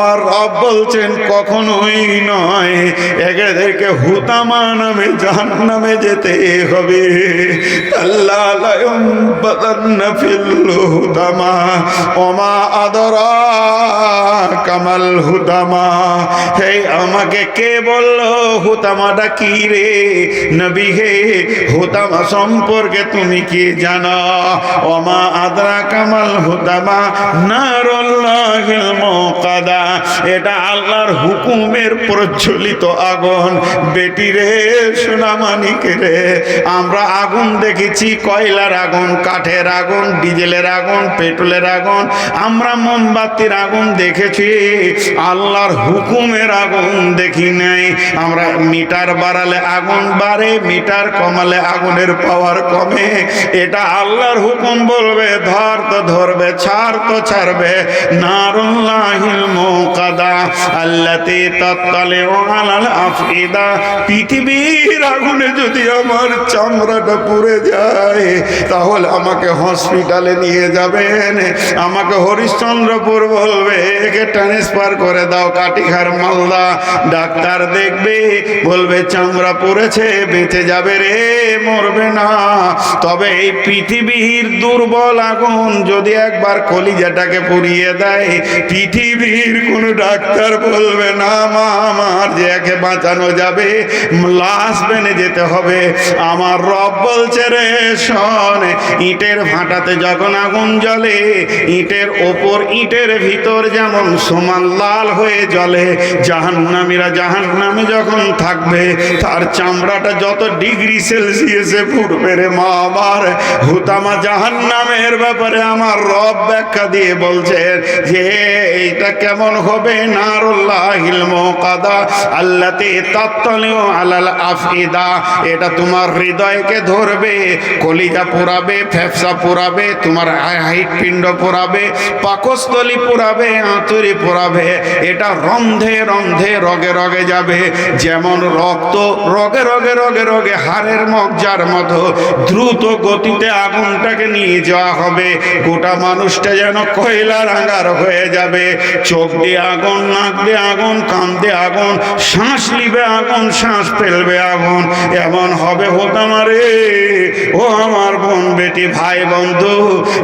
আমার রব বলছেন, কখনোই নয় এদেরকে হুতামা নামে জাহান নামে যেতে হবে। হুতামা ওমা আদরা কামাল হুতামা হে, আমাকে কে বলল, হুতামাটা কি রে? নবী হে, হুতামা সম্পর্কে তুমি কি জানো? অমা আদরা কামাল হুতামা নারুল্লাহিল মুকাদা এটা আল্লাহর হুকুমের প্রজ্বলিত আগুন। বেটি রে, সোনামানিক রে, আমরা আগুন দেখেছি, কয়লার আগুন, কাঠের আগুন, ডিজেলের আগুন, পেট্রোলের আগুন, আমরা মোমবাতির আগুন দেখেছি, আল্লাহর হুকুমের আগুন দেখি নাই। আমরা মিটার বাড়ালে আগুন বাড়ে, মিটার কমালে আগুনের পাওয়ার কমে। এটা আল্লাহর হুকুম বলবে, ধর তো ধরবে, ছাড় তো ছাড়বে। নারুল্লাহিল মুকাদা আল্লাতি তত্তালে আলাল আফিদা পৃথিবীর আগুনে যদি আমার চামড়াটা পুড়ে যায়, তাহলে আমাকে হসপিটালে নিয়ে যাবেন। আমাকে হরিশ্চন্দ্রপুর বলবে, একে ট্রান্সফার করে দাও কাটিখার মালদা। ডাক্তার দেখবে, বলবে, চামড়া পড়েছে, বেঁচে যাবে রে, মরবে না। তবে এই পৃথিবীর দুর্বল আগুন যদি একবার কলিজাটাকে পুড়িয়ে দেয়, পৃথিবীর কোনো ডাক্তার বলবে, না মা, আমার একে বাঁচানো যাবে লাশ বেনে যেতে হবে। আমার রব বলছে, রে, শোন, ইটের ভাটাতে যখন আগুন জ্বলে, ইটের ওপর ইটের ভিতর যেমন সমান লাল হয়ে জ্বলে, জাহান্নামীরা জাহান্নামে যখন থাকবে, তার চামড়াটা যত ডিগ্রি সেলসিয়াসে ফুটবে রে মা আমার, হুতামা জাহান্নামের ব্যাপারে আমার রব ব্যাখ্যা দিয়ে বলছেন যে, এইটা কেমন হবে নারুল্লাহিল মুকাদা, আল্লাতে তাত্তালিউ আলাল আফিদা এটা তোমার হৃদয়কে ধরবে, কলিজা পোড়াবে ফ্যাপসা পোড়াবে তোমার পিণ্ড পোড়াবে পাকস্থলী পোড়াবে আঁতুরি পোড়াবে এটা রন্ধে রন্ধে রগে রগে যাবে। যেমন রক্ত, রগে রগে রগে রগে হাড়ের মজ্জার মতো দ্রুত গতিতে আগুনটাকে নিয়ে যাওয়া হবে। গোটা মানুষটা যেন কয়লা রাঙার হয়ে যাবে। চোখ দিয়ে আগুন নাক আগুন কান আগুন, শ্বাস নিবে আগুন, শ্বাস ফেলবে আগুন। এমন হবে হোতামারে ও আমার বোন, বেটি, ভাই, বন্ধু,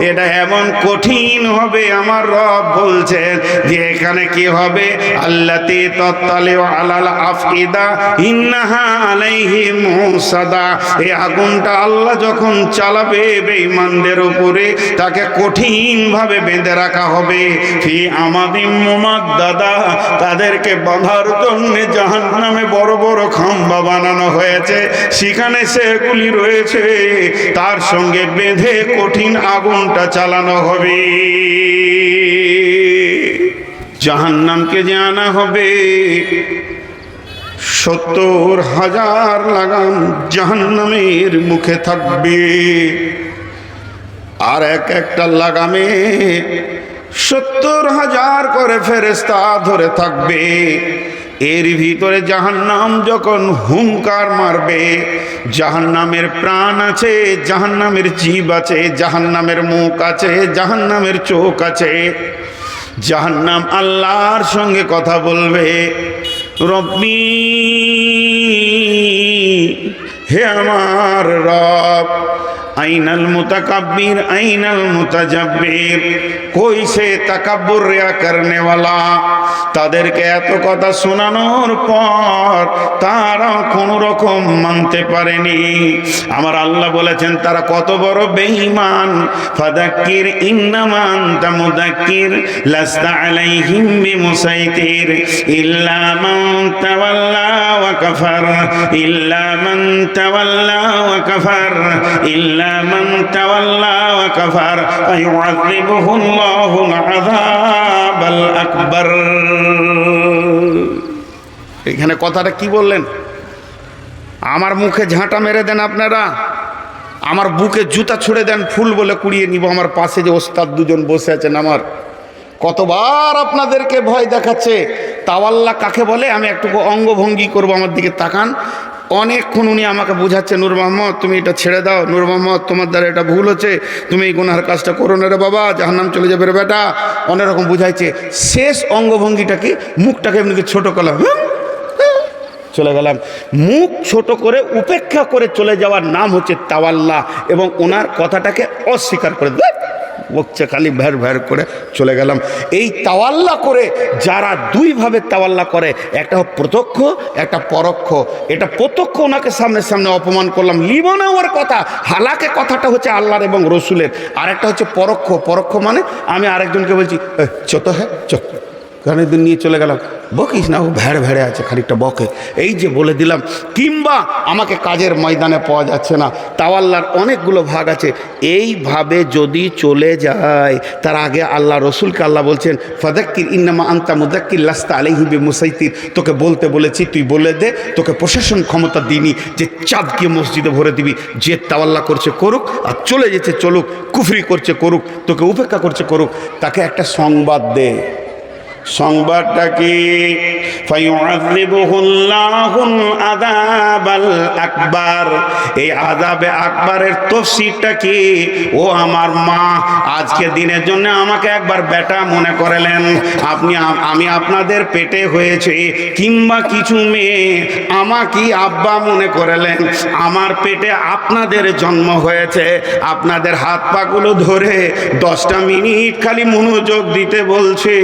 এটা এমন কঠিন হবে, আমার রব বলছেন যে এখানে কি হবে? আল্লাতি তত্তালে আলাল আফিদা ইন্নাহা আলাইহি মুসাদা। এই আগুনটা আল্লাহ যখন চালাবে বেঈমানদের উপরে, তাকে কঠিন ভাবে বেঁধে রাখা হবে। ফি আমাদিম দাদা তাদেরকে বাঁধার জন্য জাহান্নামে বড় বড় খাম্বা বানানো হয়েছে। সেখানে সেগুলি রয়েছে। তার সঙ্গে বেঁধে কঠিন আগুনটা চালানো হবে। জাহান্নামকে যে আনা হবে। সত্তর হাজার লাগাম জাহান্নামের মুখে থাকবে। আর এক একটা লাগামে সত্তর হাজার করে ফেরেস্তা ধরে থাকবে। এর ভিতরে জাহান্নাম যখন হুঙ্কার মারবে, জাহান্নামের প্রাণ আছে, জাহান্নামের জীব আছে, জাহান্নামের মুখ আছে, জাহান্নামের চোখ আছে। জাহান্নাম আল্লাহর সঙ্গে কথা বলবে, রব্বি, হে আমার রব আইনাল মুতাকাব্বির, আইনাল মুতাজাব্বির। কই সে তাকাব্বুর রিয়া করনে ওয়ালা তাদেরকে এত কথা শোনানোর পর তারা কোন রকম মানতে পারেনি। আমার আল্লাহ বলেছেন, তারা কত বড় বেঈমান। ফাদাক্কির ইন্নামান তামুদাক্কির লাস্তা আলাইহিম বিমুসাইতির। ইল্লা মান তাওয়াল্লা ওয়া কাফার, ইল্লা মান তাওয়াল্লা ওয়া কাফার, ইল্লা من تولى وكفر فيعذبه الله العذاب الأكبر এখানে কথাটা কি বললেন আমার মুখে ঝাঁটা মেরে দেন আপনারা আমার বুকে জুতা ছুড়ে দেন ফুল বলে কুড়িয়ে নিব আমার পাশে যে ওস্তাদ দুজন বসে আছেন আমার কতবার আপনাদেরকে ভয় দেখাচ্ছে তাওয়াল্লা কাকে বলে আমি একটু অঙ্গভঙ্গি করব আমার দিকে তাকান অনেকক্ষণ উনি আমাকে বোঝাচ্ছে, নূর মোহাম্মদ, তুমি এটা ছেড়ে দাও। নূর মোহাম্মদ, তোমার দ্বারা এটা ভুল হচ্ছে। তুমি এই গুনার কাজটা করো না রে বাবা যাহার নাম চলে যাবে রে বেটা। অনেক রকম বুঝাইছে। শেষ অঙ্গভঙ্গিটা কি? মুখটাকে এমনিকে ছোট করলাম চলে গেলাম। মুখ ছোট করে উপেক্ষা করে চলে যাওয়ার নাম হচ্ছে তাওয়াল্লা এবং ওনার কথাটাকে অস্বীকার করে দেয়। বকছে খালি ভ্যার ভ্যার করে চলে গেলাম। এই তাওয়াল্লা করে যারা দুইভাবে তাওয়াল্লা করে, একটা প্রত্যক্ষ, একটা পরোক্ষ। এটা প্রত্যক্ষ ওনাকে সামনে সামনে অপমান করলাম। লিবনে ওর কথা, হালাকে কথাটা হচ্ছে আল্লাহর এবং রসুলের। আরেকটা হচ্ছে পরোক্ষ। পরোক্ষ মানে আমি আরেকজনকে বলছি চত হ্যাঁ চত। গানের দিন নিয়ে চলে গেলাম। বকিস না, ও ভেড় ভেড়ে আছে খানিকটা বকে। এই যে বলে দিলাম, কিংবা আমাকে কাজের ময়দানে পাওয়া যাচ্ছে না, তাওয়াল্লার অনেকগুলো ভাগ আছে। এইভাবে যদি চলে যায়, তার আগে আল্লাহ রসুলকে আল্লাহ বলছেন, ফাদাক্কির ইন্নামা আন্তা মুদাক্কির লাস্তা আলাইহিবি মুসাইতির তোকে বলতে বলেছি, তুই বলে দে, তোকে প্রশাসন ক্ষমতা দিনি যে চাঁদকে মসজিদে ভরে দিবি। যে তাওয়াল্লা করছে করুক আর চলে যেতে চলুক, কুফরি করছে করুক, তোকে উপেক্ষা করছে করুক, তাকে একটা সংবাদ দে। সংবাদটা কি? আকবার। এই আদাবে আকবরের তফসিরটা কি? ও আমার মা, আজকে দিনের জন্য আমাকে একবার বেটা মনে করেলেন। আপনি আমি আপনাদের পেটে হয়েছে, কিংবা কিছু মেয়ে আমাকে আব্বা মনে করেলেন। আমার পেটে আপনাদের জন্ম হয়েছে। আপনাদের হাত পাগুলো ধরে দশটা মিনিট খালি মনোযোগ দিতে বলছে।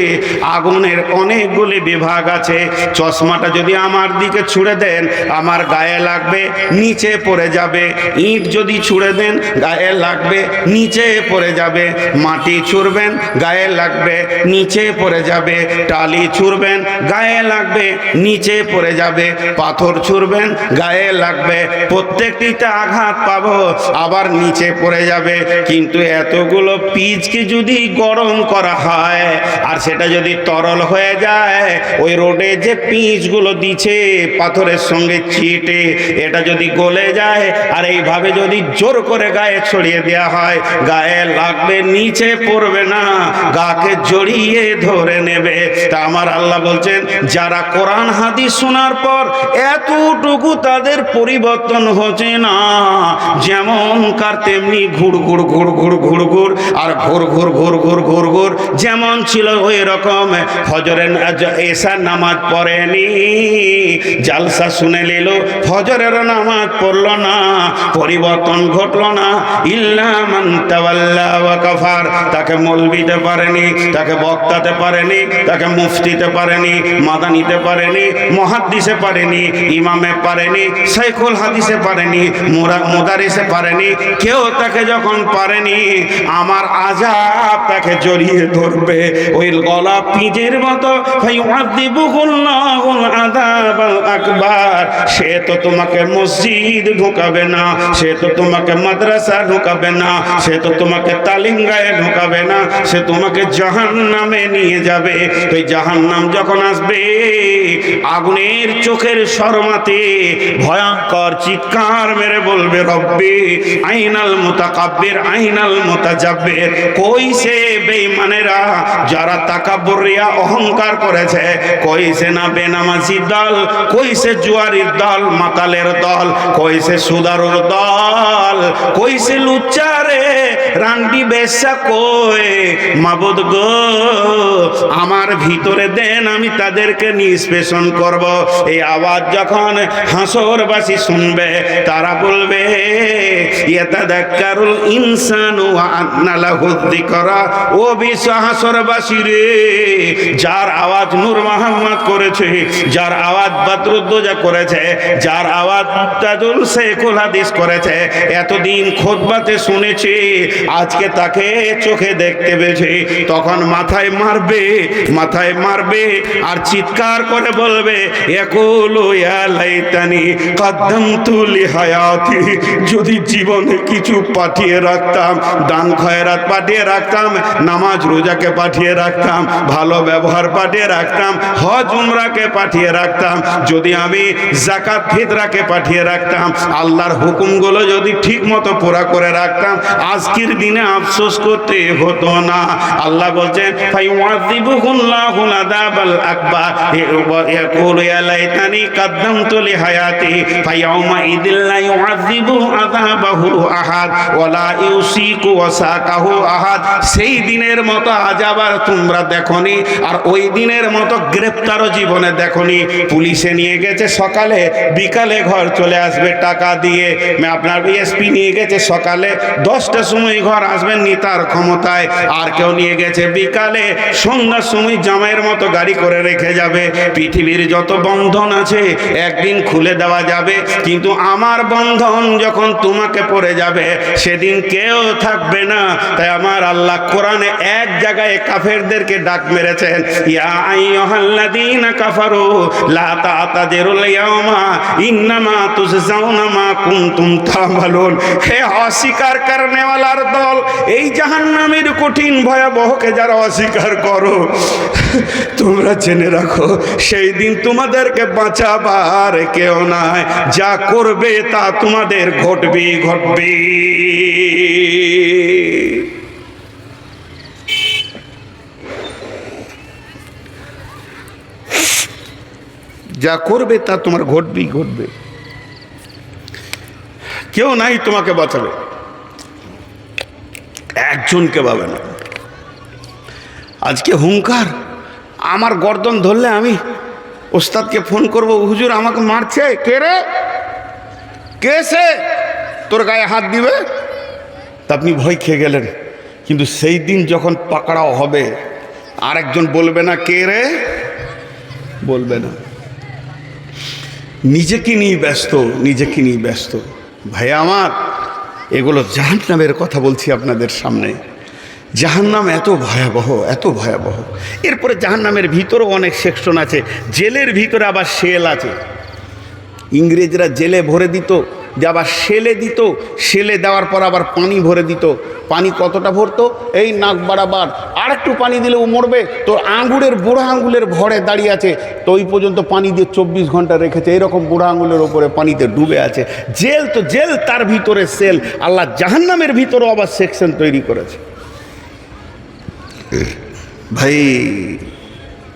আগুনের অনেকগুলি বিভাগ আছে। চশমাটা যদি আমার দিকে ছুঁড়ে দেন, আমার গায়ে লাগবে, নিচে পড়ে যাবে। ইট যদি ছুঁড়ে দেন, গায়ে লাগবে, নিচে পড়ে যাবে। মাটি ছুঁড়বেন, গায়ে লাগবে, নিচে পড়ে যাবে। টালি ছুঁড়বেন, গায়ে লাগবে, নিচে পড়ে যাবে। পাথর ছুঁড়বেন, গায়ে লাগবে। প্রত্যেকটিতে আঘাত পাবো, আবার নিচে পড়ে যাবে। কিন্তু এতগুলো পিচকে যদি গরম করা হয়, আর সেটা যদি তরল হয়ে যায় ওই রোডে যে পিচগুলো দিছে পাথরের সঙ্গে চিটে এটা যদি গলে যায় আর এইভাবে যদি জোর করে গায়ে ছড়িয়ে দেওয়া হয় গায়ে লাগবে নিচে পড়বে না গাকে জড়িয়ে ধরে নেবে তা আমার আল্লাহ বলছেন যারা কোরআন হাদিস শোনার পর এতটুকু তাদের পরিবর্তন হচ্ছে না যেমন কার তেমনি ঘুর ঘুর ঘুর ঘুর ঘুর ঘুর আর ঘুর ঘুর ঘুর ঘুর ঘুর ঘুর যেমন ছিল ওই রকম ফজরের এসার নামাজ পড়েনি। জালসা শুনে নিল, ফজরের নামাজ পড়ল না, পরিবর্তন ঘটল না। ইল্লামান তাকে মলবিতে পারেনি, তাকে বক্তাতে পারেনি, তাকে মুফতিতে পারেনি, মাদানিতে পারেনি, মহাদ্দিসে পারেনি, ইমামে পারেনি সাইকুল হাদিসে পারেনি মুদারিসে পারেনি। কেউ তাকে যখন পারেনি, আমার আজাব তাকে জড়িয়ে ধরবে। ওই গলা পিজের মতো আকবার। সে তো তোমাকে মসজিদ ঢোকাবে না, সে তো তোমাকে মাদ্রাসা ঢোকাবে না, সে তো তোমাকে তালিঙ্গায় ঢোকাবে না, সে তোমাকে জাহান্নামে নিয়ে যাবে। তো জাহান্নাম যখন আসবে, আগুনের চোখের শর্মাতে ভয়ঙ্কর চিৎকার মেরে বলবে, রব্বি, আইনাল মুতাকাব্বির, আইনাল মুতাজাব্বির। কই সে বেঈমানেরা যারা তাকাব্বুরিয়া অহংকার করেছে। কই সে না বেনামাজি দল কই সে জুয়ারির দল, মাতালের দল কই সে সুদারুর দল কই সে লুচ্চারে রান্ডি বেশা কই? মাবুদ গো, আমার ভিতরে দেন, আমি তাদেরকে নিষ্পেষণ করব। এই আওয়াজ যখন হাসরবাসী শুনবে, তারা বলবে, ইয়াতাদাক্কারুল ইনসানু ওয়া আন্না লাহু যিকরা। ও বিশ্ব হাসরবাসী রে যার আওয়াজ নূর মোহাম্মদ করেছে, যার আওয়াজ বদরুদ্দোজা করেছে, যার আওয়াজ মুক্তাদুল শেখুল হাদিস করেছে, এতদিন খোদবাতে শুনেছি, আজকে তাকে চোখে দেখতে পেয়েছে, তখন মাথায় মারবে মাথায় মারবে, আর চিৎকার করে বলবে, একুলু লাইতানি কদ্দামতু লিহায়াতি, যদি জীবনে কিছু পাঠিয়ে রাখতাম, দান খয়রাত পাঠিয়ে রাখতাম, নামাজ রোজাকে পাঠিয়ে রাখতাম, ভালো ব্যবহার পাঠিয়ে রাখতাম, হজ উমরাকে পাঠিয়ে রাখতাম, যদি আমি জাকাত ফিতরাকে পাঠিয়ে রাখতাম, আল্লাহর হুকুমগুলো যদি ঠিক মতো পুরা করে রাখতাম, আজকের দিনে আফসোস করতে হতো না। আল্লাহ বলছেন সেই দিনের মতো আজাব আর তোমরা দেখনি আর ওই দিনের মতো গ্রেপ্তারও জীবনে দেখনি। পুলিশে নিয়ে গেছে সকালে, বিকালে ঘর চলে আসবে টাকা দিয়ে। আপনার বিএসপি নিয়ে গেছে সকালে, দশটার সময় ঘর আসবেন নিতার ক্ষমতায়। আর কেউ নিয়ে গেছে বিকালে, সন্ধ্যার সময় জামাইয়ের মতো গাড়ি করে রেখে যাবে। পৃথিবীর যত বন্ধন আছে, একদিন খুলে দেওয়া যাবে। কিন্তু আমার বন্ধন যখন তোমাকে পড়ে যাবে, সেদিন কেউ থাকবে না। তাই আমার আল্লাহ কোরআনে এক জায়গায় কাফেরদেরকে ডাক কাফারু, লা হে অস্বীকার করনেওয়ালার দল, এই জাহান্নামের কঠিন ভয়াবহকে যারা অস্বীকার করো, তোমরা জেনে রাখো, সেই দিন তোমাদেরকে বাঁচাবার কেউ নাই। যা করবে তা তোমাদের ঘটবে ঘটবে যা করবে তা তোমার ঘটবেই ঘটবে। কেউ নাই তোমাকে বাঁচাবে। একজনকে পাবে না। আজকে হুঙ্কার। আমার গর্দন ধরলে আমি ওস্তাদকে ফোন করব, হুজুর, আমাকে মারছে। কে রে? কে সে? তোর গায়ে হাত দিবে? তা আপনি ভয় খেয়ে গেলেন। কিন্তু সেই দিন যখন পাকড়াও হবে, আরেকজন বলবে না, কে রে? বলবে না। নিজেকে নিয়ে ব্যস্ত, নিজেকে নিয়ে ব্যস্ত। ভাই, আমার এগুলো জাহান্নামের কথা বলছি আপনাদের সামনে। জাহান্নাম এত ভয়াবহ এত ভয়াবহ। এরপরে জাহান্নামের ভিতরেও অনেক সেকশন আছে, জেলের ভিতরে আবার সেল আছে। ইংরেজরা জেলে ভরে দিত যে আবার সেলে দিত, সেলে দেওয়ার পর আবার পানি ভরে দিত। পানি কতটা ভরতো? এই নাক বাড়াবার। আর একটু পানি দিলে ও মরবে। তো আঙ্গুরের বুড়া আঙ্গুলের ভরে দাঁড়িয়ে আছে। তো ওই পর্যন্ত পানি দিয়ে চব্বিশ ঘণ্টা রেখেছে। এরকম বুড়া আঙ্গুলের ওপরে পানিতে ডুবে আছে। জেল তো জেল, তার ভিতরে সেল। আল্লাহ জাহান্নামের ভিতরেও আবার সেকশন তৈরি করেছে। ভাই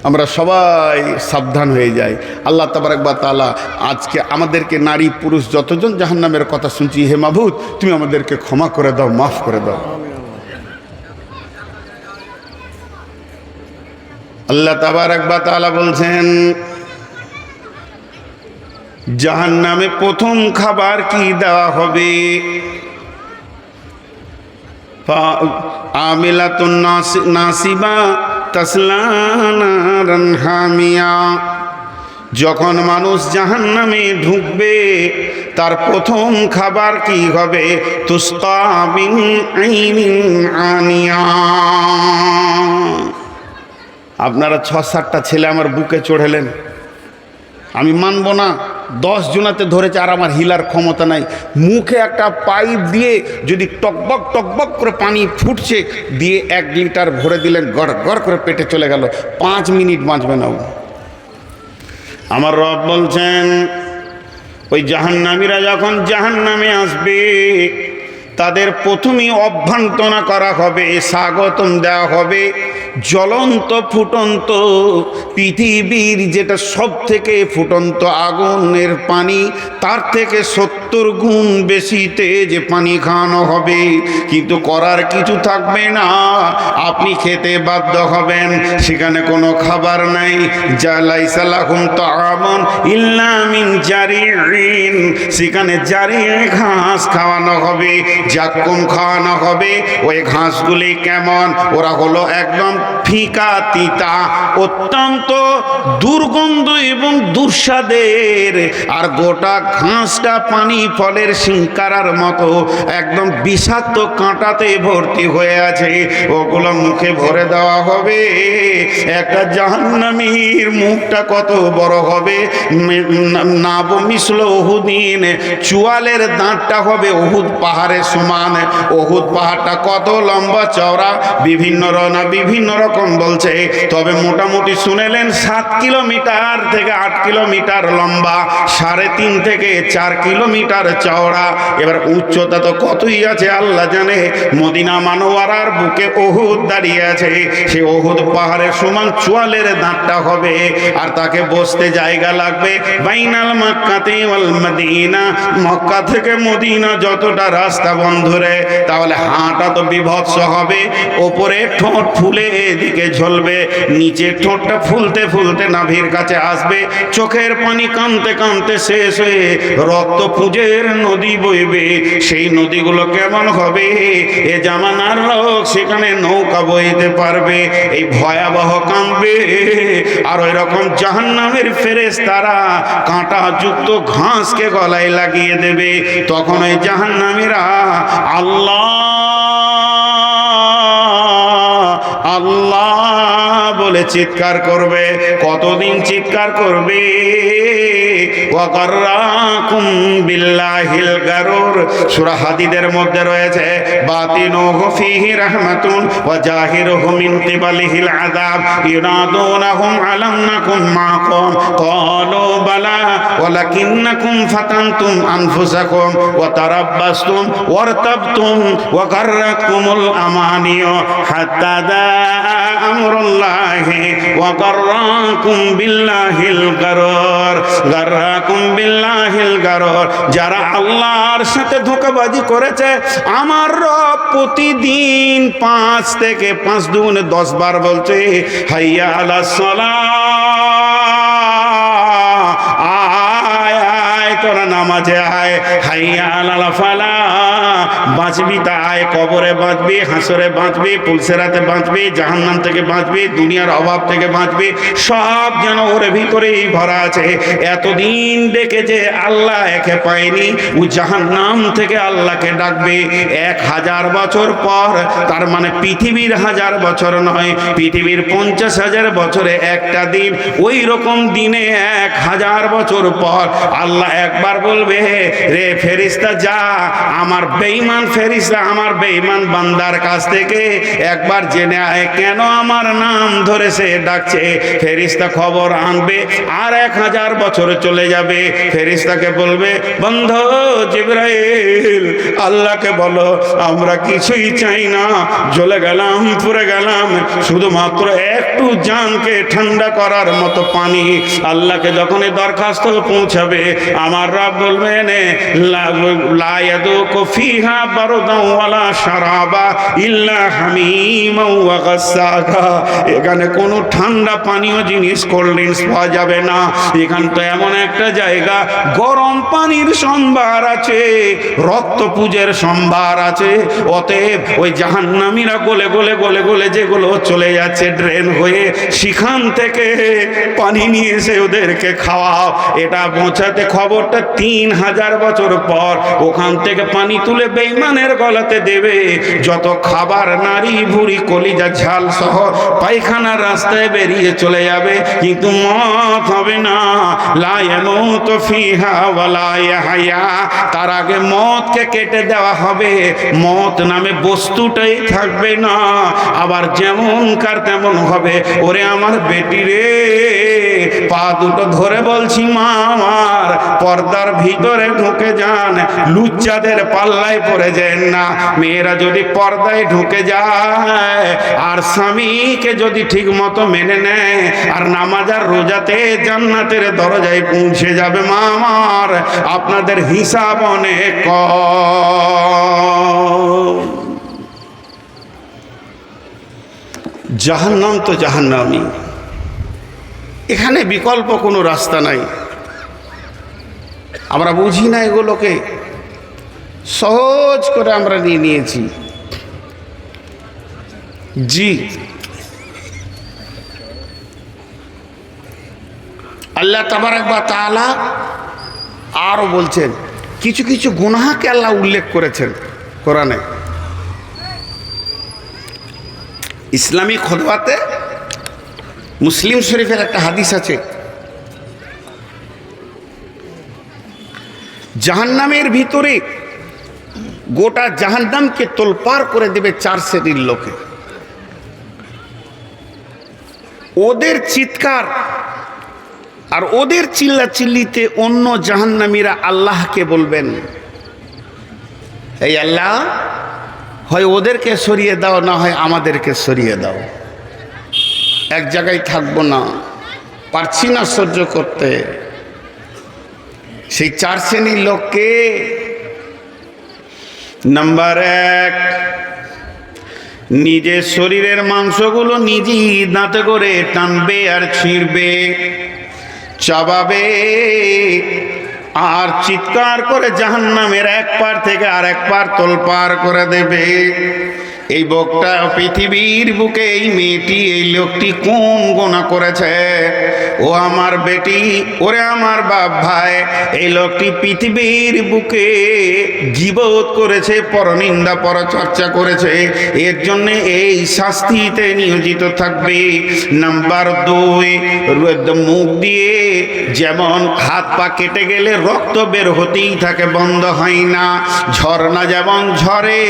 আমরা সবাই সাবধান হয়ে যাই। আল্লাহ তাবারকবা তালা আজকে আমাদেরকে নারী, পুরুষ যতজন জাহান্নামের কথা শুনছি, হে মাবুদ, তুমি আমাদেরকে ক্ষমা করে দাও, মাফ করে দাও। আল্লাহ তাবারকবা তালা বলছেন জাহান নামে প্রথম খাবার কি দেওয়া হবে? আমিলা তো নাসিবা হামিয়া যখন মানুষ জাহান্নামে ঢুকবে, তার প্রথম খাবার কি হবে? আনিয়া। আপনারা ছ সাতটা ছেলে আমার বুকে চড়েলেন। আমি মানব না। দশ জনাতে ধরেছে আর আমার হিলার ক্ষমতা নাই। মুখে একটা পাইপ দিয়ে যদি টকবক টকবক করে পানি ফুটছে, দিয়ে এক লিটার ভরে দিলেন, গড় গড় করে পেটে চলে গেল। পাঁচ মিনিট বাঁচবে না। আমার রব বলছেন, ওই জাহান্নামীরা যখন জাহান্নামে আসবে, তাদের প্রথমেই অভ্যন্তনা করা হবে, স্বাগতম দেওয়া হবে। জ্বলন্ত ফুটন্ত পৃথিবীর যেটা সব থেকে ফুটন্ত আগুনের পানি তার থেকে সত্তর গুণ বেশি তেজ পানি খাওয়ানো হবে, কিন্তু করার কিছু থাকবে না। আপনি খেতে বাধ্য হবেন, সেখানে কোনো খাবার নাই। জালাইসালাহুম তো আমন ইল্লামিন জারিন সেখানে জারি ঘাস খাওয়ানো হবে জাক্কুম খাওয়ানো হবে। ওই ঘাসগুলি কেমন? ওরা হলো একদম ফিকা তিতা, অত্যন্ত দুর্গন্ধ এবং দুঃস্বাদের। আর গোটা ঘাসটা পানি দামি ফলের শিঙ্কারার মতো একদম বিষাক্ত কাঁটাতে ভর্তি হয়ে আছে। ওগুলো মুখে ভরে দেওয়া হবে। একটা জাহান্নামীর মুখটা কত বড় হবে। নাব মিশল ওহুদিন চুয়ালের দাঁতটা হবে ওহুদ পাহাড়ের সমান। ওহুদ পাহাড়টা কত লম্বা চওড়া। বিভিন্ন রনা বিভিন্ন রকম বলছে। তবে মোটামুটি শুনেলেন সাত কিলোমিটার থেকে আট কিলোমিটার লম্বা। সাড়ে তিন থেকে চার কিলোমিটার চওড়া। এবার উচ্চতা তো কতই আছে, আল্লাহ জানে। মদিনা মানোয়ারার বুকে ওহুদ দাঁড়িয়ে আছে। সে ওহুদ পাহাড়ের সমান চুয়ালের দাঁতটা হবে। আর তাকে বসতে জায়গা লাগবে। বাইনাল মক্কাতে ওয়াল মদিনা। মক্কা থেকে মদিনা যতটা রাস্তা বন্ধুরে তাহলে হাঁটা তো বিভৎস হবে। ওপরে ঠোঁট ফুলে এদিকে ঝলবে। নিচে ঠোঁটটা ফুলতে ফুলতে নাভির কাছে আসবে। চোখের পানি কানতে কানতে শেষ হয়ে রক্ত পুজের নদী বইবে, সেই নদীগুলো কেমন হবে? এ জামানার লোক সেখানে নৌকা বইতে পারবে, এই ভয়াবহ কাঁদবে। আর ওই রকম জাহান্নামের ফেরেস তারা কাঁটা যুক্ত ঘাসকে গলায় লাগিয়ে দেবে। তখন ওই জাহান্নামীরা আল্লাহ চিৎকার করবে কতদিন চিৎকার করবে? বিল্লাহিল মধ্যে রয়েছে যারা আল্লাহর সাথে ধোঁকাবাজি করেছে, আমার রব প্রতিদিন পাঁচ থেকে পাঁচ দুগুণে দশ বার বলছে, হাইয়া আলা আয় আয় তোরা নামাজে আয়, হাইয়া ফালা। বাঁচবি তা আয় কবরে বাঁচবি, হাসরে বাঁচবি, পুলসেরাতে বাঁচবি, জাহান্নাম থেকে বাঁচবি, দুনিয়ার অভাব থেকে বাঁচবি, সব যেন ওর ভিতরেই ভরা আছে। এতদিন যে আল্লাহ একে পায়নি, ও জাহান্নাম থেকে আল্লাহকে ডাকবে। এক হাজার বছর পর, তার মানে পৃথিবীর হাজার বছর নয়, পৃথিবীর পঞ্চাশ হাজার বছরে একটা দিন, ওই রকম দিনে এক হাজার বছর পর আল্লাহ একবার বলবে, রে ফেরিস্তা, যা, আমার বেঈমান ফেরিস্তা আমার বেঈমান বান্দার কাছ থেকে একবার জেনে আয় কেন আমার নাম ধরে সে ডাকছে। ফেরিস্তা খবর আনবে আর এক হাজার বছর চলে যাবে। ফেরিস্তাকে বলবে, বন্ধ জিব্রাইল, আল্লাহকে বলো, আমরা কিছুই চাই না। জ্বলে গেলাম, পুড়ে গেলাম। শুধুমাত্র একটু জানকে ঠান্ডা করার মতো পানি আল্লাহকে যখন দরখাস্ত পৌঁছাবে, আমার রব বলবেন লায়াদু ফিহা এখানে কোনো ঠান্ডা পানীয় জিনিস কোল্ড ড্রিঙ্কস পাওয়া যাবে না। এমন একটা জায়গা, গরম পানির সম্ভার আছে, রক্ত পুজের সম্ভার আছে, অতএব ওই জাহান্নামীরা গলে গলে গলে গলে যেগুলো চলে যাচ্ছে ড্রেন হয়ে, সেখান থেকে পানি নিয়ে এসে ওদেরকে খাওয়াও। এটা পৌঁছাতে খবরটা তিন হাজার বছর পর ওখান থেকে পানি তুলে বেইমানের গলাতে দেবে। যত খাবার নারী ভুড়ি কলিজা ঝাল সহ পায়খানার রাস্তায় বেরিয়ে চলে যাবে। কিন্তু মত হবে না। লায়ামুত ফিহা ওয়ালা ইয়াহয়া। তার আগে মতকে কেটে দেওয়া হবে। মত নামে বস্তুটাই থাকবে না। আবার যেমন কার তেমন হবে। ওরে আমার বেটি রে পা দুটো ধরে বলছি, মা, আমার পর্দার ভিতরে ঢুকে যান। লুচ্চাদের পাল্লায় পড়ে যান না। মেয়েরা যদি পর্দায় ঢুকে যায়, আর স্বামীকে যদি ঠিক মতো মেনে নেয়, আর নামাজ আর রোজাতে জান্নাতের দরজায় পৌঁছে যাবে, মা, আমার আপনাদের হিসাব অনেক। জাহান্নাম তো জাহান্নামই। এখানে বিকল্প কোনো রাস্তা নাই। আমরা বুঝি না এগুলোকে। সহজ করে আমরা নিয়ে নিয়েছি। জি। আল্লাহ তাবারাক বা তাআলা আরও বলছেন, কিছু কিছু গুনাহাকে আল্লাহ উল্লেখ করেছেন কোরআনে। ইসলামী খোদবাতে মুসলিম শরীফের একটা হাদিস আছে। জাহান্নামের ভিতরে গোটা জাহান্নামকে তোলপার করে দেবে চার শ্রেণির লোকে। ওদের চিৎকার আর ওদের চিল্লা চিল্লিতে অন্য জাহান্নামীরা আল্লাহকে বলবেন, এই আল্লাহ, হয় ওদেরকে সরিয়ে দাও, না হয় আমাদেরকে সরিয়ে দাও। এক জায়গায় থাকব না। পারছি না সহ্য করতে। সেই চার শ্রেণির লোককে নাম্বার এক, নিজের শরীরের মাংসগুলো নিজেই দাঁতে করে টানবে আর ছিঁড়বে, চাবাবে আর চিৎকার করে জাহান্নামের এক পার থেকে আর এক পার তোলপার করে দেবে। এই বকটা পৃথিবীর বুকে এই মেয়েটি, এই লোকটি কোন গোনা করেছে? ও আমার বেটি, ওরে আমার বাপ ভাই, এই লোকটি পৃথিবীর বুকে জীবত করেছে, পরনিন্দা, পরচর্চা করেছে। এর জন্য এই শাস্তিতে নিয়োজিত থাকবে। নাম্বার দুই মুখ দিয়ে যেমন হাত পা কেটে গেলে রক্ত বের হতেই থাকে, বন্ধ হয় না। ঝর্ণা যেমন ঝরে,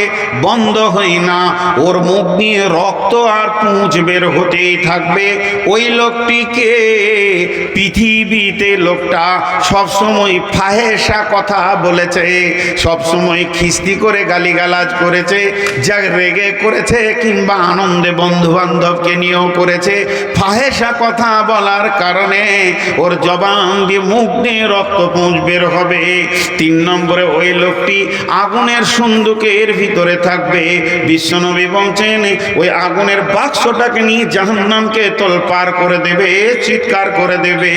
বন্ধ হয় না। ওর মুখ দিয়ে রক্ত আর পুঁজ বের হতেই থাকবে। ওই লোকটিকে পৃথিবীতে লোকটা সবসময় ফাহেসা কথা বলেছে, সবসময় খিস্তি করে গালিগালাজ করেছে, যা রেগে করেছে কিংবা আনন্দে বন্ধু বান্ধবকে নিয়েও করেছে। ফাহেসা কথা বলার কারণে ওর জবান দিয়ে মুখ দিয়ে রক্ত পুঁজ বের হবে। তিন নম্বরে ওই লোকটি আগুনের সন্দুকের ভিতরে থাকবে বিশ্বনবী বলছেন, ওই আগুনের বাক্সটাকে নিয়ে জাহান্নামকে তোলপার করে দেবে, চিৎকার করে দেবে।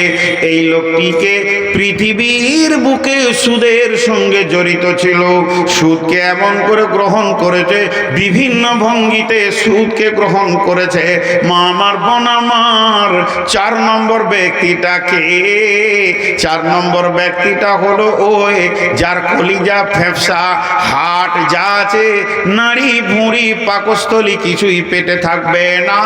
এই লোকটিকে পৃথিবীর বুকে সুদের সঙ্গে জড়িত ছিল। সুদকে এমন করে গ্রহণ করেছে, বিভিন্ন ভঙ্গিতে সুদকে গ্রহণ করেছে। মা আমার বোন আমার, চার নম্বর ব্যক্তিটাকে চার নম্বর ব্যক্তিটা হলো ওই যার কলিজা ফেফসা, হাট যা আছে নাড়ি ভুঁড়ি পাকস্থলী কিছুই পেটে থাকবে না।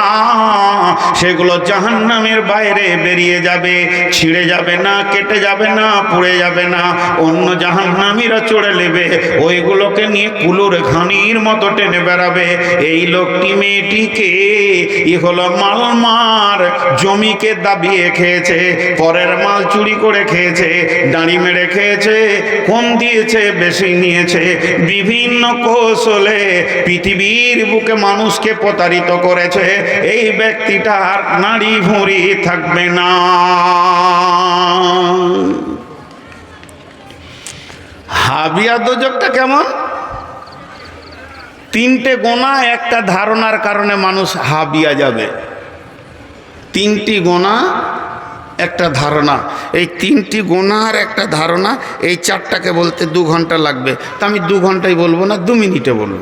সেগুলো জাহান্নামের বাইরে বেরিয়ে যাবে, ছিঁড়ে যাবে না, কেটে যাবে না, পুড়ে যাবে না। অন্য জাহান্নামীরা চড়ে নেবে, ওইগুলোকে নিয়ে কুলুর ঘানির মতো টেনে বেড়াবে। এই লোকটি মেয়েটিকে ই হলো মালমার জমিকে দাবিয়ে খেয়েছে, পরের মাল চুরি করে খেয়েছে, দাঁড়ি মেরে খেয়েছে, কম দিয়েছে, বেশি নিয়েছে। বিভিন্ন কৌশলে পৃথিবীর বুকে মানুষকে প্রতারিত করেছে, এই ব্যক্তিটার নাড়ি ভুঁড়ি থাকবে না। হাবিয়া দোজকটা কেমন? তিনটে গোনা, একটা ধারণার কারণে মানুষ হাবিয়া যাবে। তিনটি গোনা, একটা ধারণা। এই তিনটি গোনার একটা ধারণা, এই চারটাকে বলতে দু ঘণ্টা লাগবে। তা আমি দু ঘন্টায় বলব না, দু মিনিটে বলব।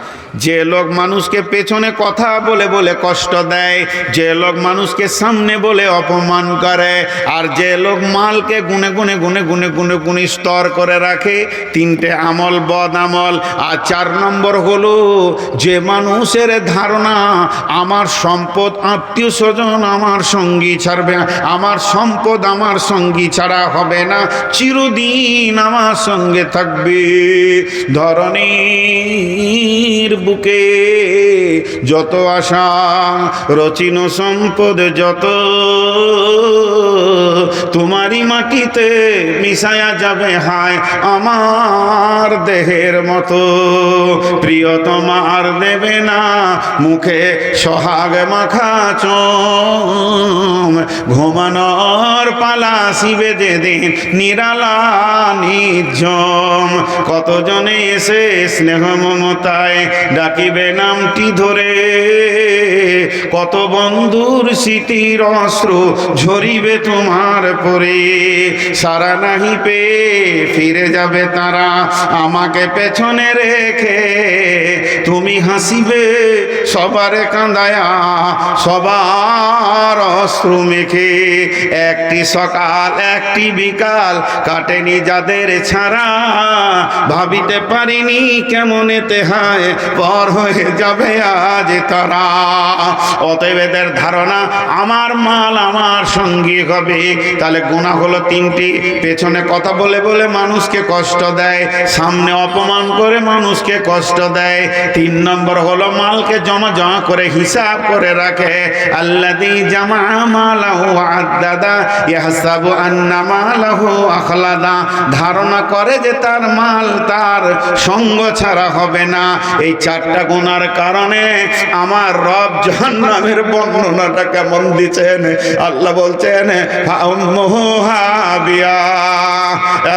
যে লোক মানুষকে পেছনে কথা বলে বলে কষ্ট দেয়, যে লোক মানুষকে সামনে বলে অপমান করে, আর যে লোক মালকে গুনে গুনে গুনে গুনে গুনে গুনে স্তর করে রাখে, তিনটে আমল বদ আমল আর চার নম্বর হলো, যে মানুষের ধারণা, আমার সম্পদ আত্মীয় স্বজন আমার সঙ্গী ছাড়বে আমার সম্পদ আমার সঙ্গী ছাড়া হবে না, চিরদিন আমার সঙ্গে থাকবে। ধরণীর বুকে যত আশা, রচিন সম্পদ যত, তোমারই মাটিতে মিশায়া যাবে হায় আমার দেহের মতো। প্রিয়তমার দেবে না মুখে সোহাগ মাখা চম। ঘুমানোর পালা শিবে যেদিন নিরালা নির্জম কতজনে এসে স্নেহ মমতায় ডাকিবে নামটি ধরে। কত বন্ধুর স্মৃতির অস্ত্র ঝরিবে তোমার পরে। সারা নাহি পে ফিরে যাবে তারা আমাকে পেছনে রেখে। তুমি হাসিবে, সবারে কাঁদায়া, সবার অশ্রু মেখে। একটি সকাল, একটি বিকাল কাটেনি যাদের ছাড়া। ভাবিতে পারিনি কেমন এতে হায়। পর হয়ে যাবে আজ তারা। অতএব এদের ধারণা, আমার মাল আমার সঙ্গী হবে। তাহলে গুণা হলো তিনটি। পেছনে কথা বলে বলে মানুষকে কষ্ট দেয়, সামনে অপমান করে মানুষকে কষ্ট দেয়। তিন নম্বর হলো মালকে জমা জমা করে হিসাব করে রাখে। আল্লাদি জামা মালাহু আদাদা, ইয়াহসাবু আন্না মালাহু আখলাদা। ধারণা করে যে তার মাল তার সঙ্গ ছাড়া হবে না। এই চারটা গুণার কারণে আমার রব জাহান্নামের বর্ণনাটা কেমন দিচ্ছেন। আল্লাহ বলছেন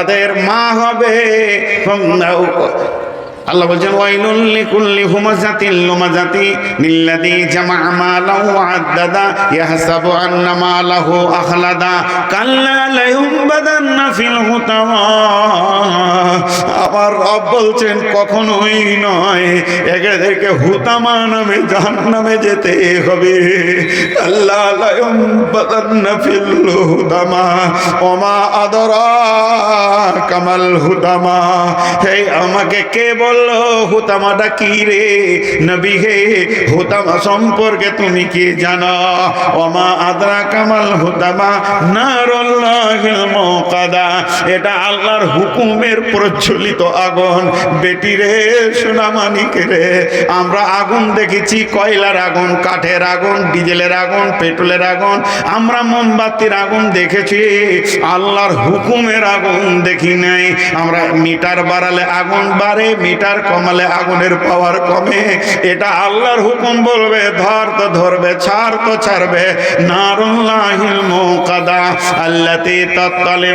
এদের মা হবে আল্লাহ বলছেন ওয়াইলুল লিকুল্লি হুমাজাতিল লুমাজাতি লিল্লাযী জামা মালাহু আদাদা ইয়াহসাবু আন্না মালাহু আখলাদা কাল্লা লায়ুমবাদান্না ফিল হুতামা আমার রব বলছেন, কখনোই নয় এদেরকে হুতামা নামে জাহান্নামে যেতে হবে। আল্লাহ লায়ুমবাদান্না ফিল হুতামা ওমা আদরা কামাল হুতামা হে, আমাকে কে বলল, হুতামাটা কি রে? নবী হে, হুতামা সম্পর্কে তুমি কি জানো? ওমা আদরা কামাল হুতামা নারুল্লাহিল এটা আল্লাহর হুকুমের প্রজ্বলিত আগুন। বেটি রে সোনামানিক রে, আমরা আগুন দেখেছি, কয়লার আগুন, কাঠের আগুন, ডিজেলের আগুন, পেট্রোলের আগুন। আমরা মোমবাতির আগুন দেখেছি, আল্লাহর হুকুমের আগুন দেখি নাই। আমরা মিটার বাড়ালে আগুন বাড়ে, মিটার কমালে আগুনের পাওয়ার কমে। এটা আল্লাহর হুকুম বলবে, ধর তো ধরবে, ছাড় তো ছাড়বে। নারুল্লাহিল মুকাদা, আল্লাতি তাত্তালে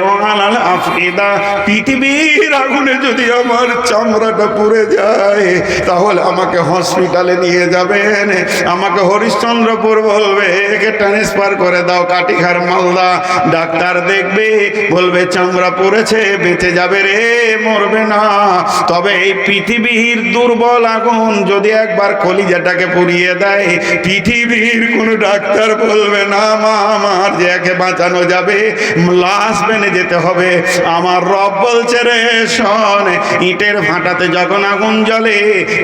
আফিদা পৃথিবীর আগুনে যদি আমার চামড়াটা পুড়ে যায়, তাহলে আমাকে হসপিটালে নিয়ে যাবেন। আমাকে হরিশ্চন্দ্রপুর বলবে, একে ট্রান্সফার করে দাও কাটিখার মালদা। ডাক্তার দেখবে, বলবে, চামড়া পড়েছে, বেঁচে যাবে রে, মরবে না। তবে এই পৃথিবীর দুর্বল আগুন যদি একবার কলিজাটাকে পুড়িয়ে দেয়, পৃথিবীর কোনো ডাক্তার বলবে, না মা, আমার যে একে বাঁচানো যাবে, লাশ বেনে যেতে হবে। আমার রব বলছে রে, শোন, ইটের ভাটাতে যখন আগুন জ্বলে,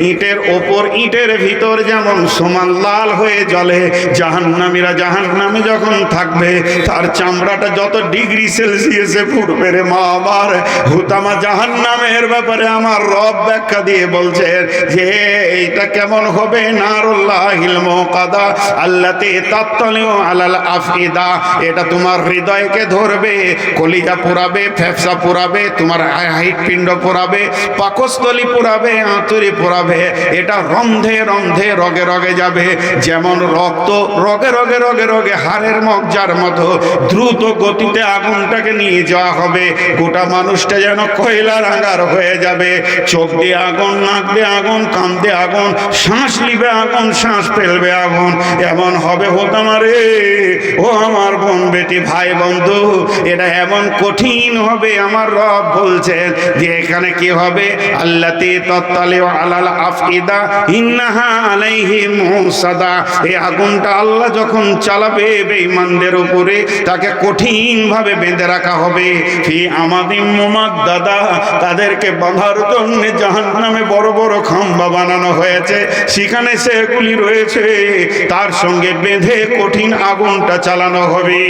ইটের ওপর, ইটের ভিতর যেমন সমান লাল হয়ে জ্বলে, জাহান্নামীরা জাহান্নামে যখন থাকবে, তার চামড়াটা যত ডিগ্রি সেলসিয়াসে ফুটবে রে মা, আমার হুতামা জাহান্নামের ব্যাপারে আমার রব ব্যাখ্যা দিয়ে বলছে, যে এইটা কেমন হবে? নারুল্লাহিল মুকাদা আলাল আফিদা এটা তোমার হৃদয়কে ধরবে, কলিজা পুরাবে তোমার পিণ্ড পাকস্থলী আঁতুরি পুরাবে, এটা রন্ধে রন্ধে রগে রগে যাবে, যেমন রক্ত রগে রগে রগে রগে হাড়ের মজ্জার মতো দ্রুত গতিতে আগুনটাকে নিয়ে যাওয়া হবে, গোটা মানুষটা যেন কয়লা রাঙার হয়ে যাবে, চোখ দিয়ে আগুন নাক দিয়ে আগুন কান আগুন, শ্বাস নিবে আগুন, শ্বাস ফেলবে আগুন। এমন হবে হতাম রে ও আমার বোন, বেটি, ভাই, বন্ধু, এটা এমন কঠিন হবে, আমার রব বলছেন। যে এখানে কি হবে? আল্লাতি তত্তালে আলাল আফিদা ইন্নাহা আলাইহি মুসাদা। এই আগুনটা আল্লাহ যখন চালাবে বেঈমানদের উপরে, তাকে কঠিন ভাবে বেঁধে রাখা হবে। ফি আমাদিম মুমাদ্দাদা, তাদেরকে বাঁধার জন্য জাহান্নামে বড় বড় খাম্বা বানানো হয়েছে। সেখানে সেগুলি রয়েছে। তার সঙ্গে বেঁধে কঠিন আগুনটা চালানো হবে।